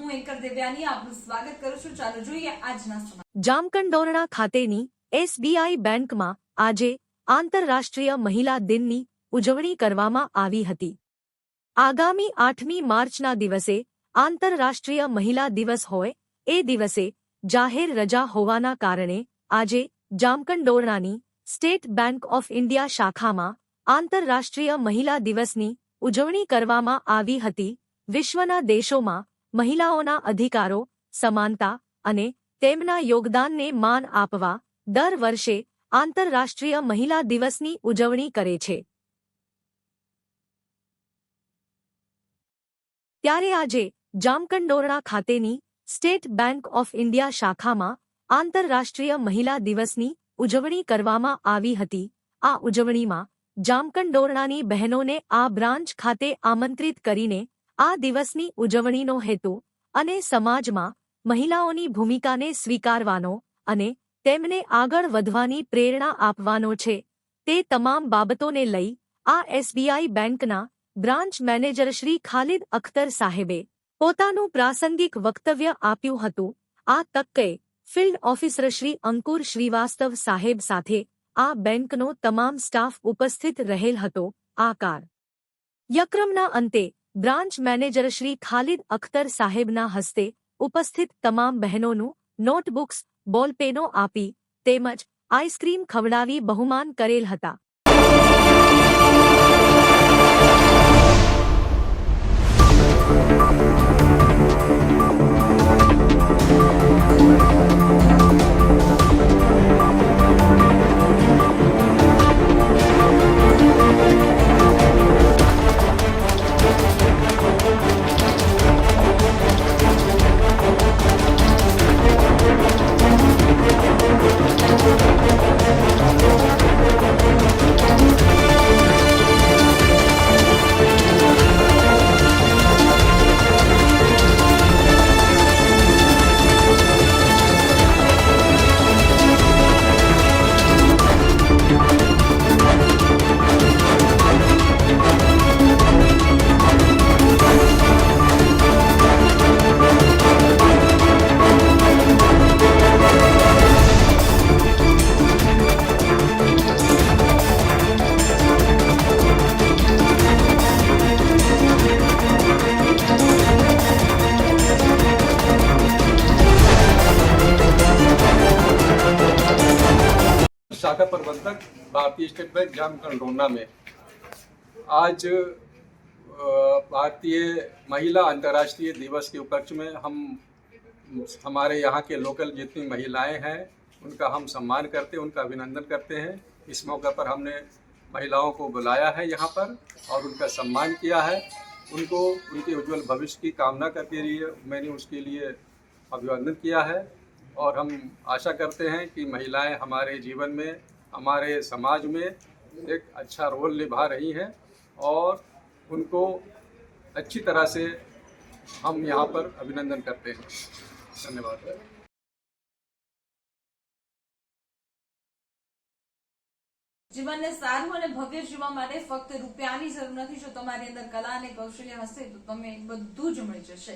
હું એન્કર દેવ્યાની આપનું સ્વાગત કરું છું. ચાલો જોઈએ આજના સમાચાર. જામકંડોરણા ખાતેની એસબીઆઈ બેંકમાં આજે આંતરરાષ્ટ્રીય મહિલા દિનની ઉજવણી કરવામાં આવી હતી. આગામી આઠમી માર્ચના દિવસે આંતરરાષ્ટ્રીય મહિલા દિવસ હોય એ દિવસે જાહેર રજા હોવાના કારણે આજે જામકંડોરણાની સ્ટેટ બેંક ઓફ ઇન્ડિયા શાખામાં આંતરરાષ્ટ્રીય મહિલા દિવસની ઉજવણી કરવામાં આવી હતી. વિશ્વના દેશોમાં મહિલાઓના અધિકારો, સમાનતા અને તેમના યોગદાનને માન આપવા દર વર્ષે આંતરરાષ્ટ્રીય મહિલા દિવસની ઉજવણી કરે છે. ત્યારે આજે જામકંડોરણા ખાતેની સ્ટેટ બેંક ઓફ ઇન્ડિયા શાખામાં આંતરરાષ્ટ્રીય મહિલા દિવસની ઉજવણી કરવામાં આવી હતી. આ ઉજવણીમાં જામકંડોરણાની બહેનોને આ બ્રાન્ચ ખાતે આમંત્રિત કરીને આ દિવસની ઉજવણીનો હેતુ અને સમાજમાં મહિલાઓની ભૂમિકાને સ્વીકારવાનો અને તેમને આગળ વધવાની પ્રેરણા આપવાનો છે. તે તમામ બાબતોને લઈ આ એસબીઆઈ બેંકના બ્રાન્ચ મેનેજર શ્રી ખાલિદ અખ્તર સાહેબે પોતાનું પ્રાસંગિક વક્તવ્ય આપ્યું હતું. આ તકે ફિલ્ડ ઓફિસર શ્રી અંકુર શ્રીવાસ્તવ સાહેબ સાથે આ બેંકનો તમામ સ્ટાફ ઉપસ્થિત રહેલ હતો. આકાર યક્રમના અંતે બ્રાન્ચ મેનેજર શ્રી ખાલિદ અખ્તર સાહેબના હસ્તે ઉપસ્થિત તમામ બહેનોનું નોટબુક્સ, બોલપેનો આપી તેમજ આઈસ્ક્રીમ ખવડાવી બહુમાન કરેલ હતા. शाखा प्रबंधक भारतीय स्टेट बैंक जामकंडोरना में। आज भारतीय महिला अंतर्राष्ट्रीय दिवस के उपलक्ष्य में हम, हमारे यहाँ के लोकल जितनी महिलाएँ हैं, उनका हम सम्मान करते हैं, उनका अभिनंदन करते हैं। इस मौका पर हमने महिलाओं को बुलाया है यहाँ पर और उनका सम्मान किया है। उनको, उनके उज्जवल भविष्य की कामना करते लिए मैंने उसके लिए अभिवादन किया है। और हम आशा करते हैं कि महिलाएं हमारे जीवन में हमारे समाज में एक अच्छा रोल निभा रही हैं और उनको अच्छी तरह से हम यहाँ पर अभिनंदन करते हैं धन्यवाद જીવનને સારું અને ભવ્ય જીવવા માટે ફક્ત રૂપિયાની જરૂર નથી જો તમારી અંદર કલા અને કૌશલ્ય હશે તો તમે બધું જ મળી જશે